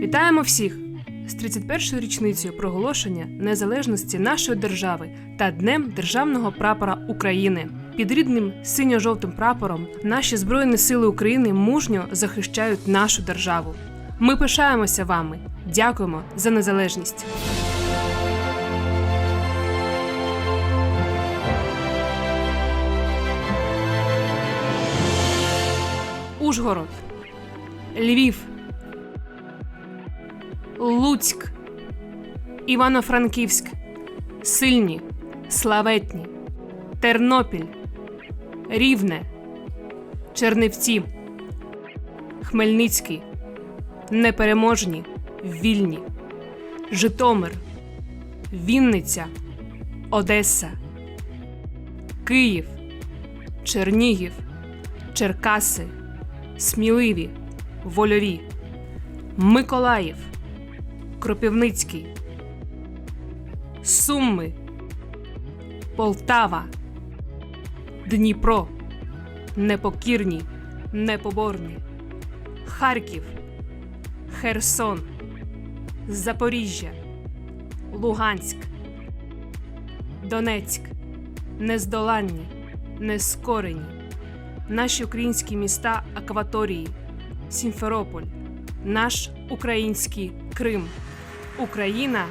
Вітаємо всіх з 31-ю річницею проголошення незалежності нашої держави та Днем Державного прапора України. Під рідним синьо-жовтим прапором наші збройні сили України мужньо захищають нашу державу. Ми пишаємося вами. Дякуємо за незалежність. Ужгород, Львів, Луцьк, Івано-Франківськ, Сильні, Славетні, Тернопіль, Рівне, Чернівці, Хмельницький, Непереможні, Вільні, Житомир, Вінниця, Одеса, Київ, Чернігів, Черкаси, Сміливі, Вольові, Миколаїв, Кропивницький, Суми, Полтава, Дніпро, Непокірні, Непоборні, Харків, Херсон, Запоріжжя, Луганськ, Донецьк, Нездоланні, Нескорені, наші українські міста Акваторії, Сімферополь, наш український Крим. Україна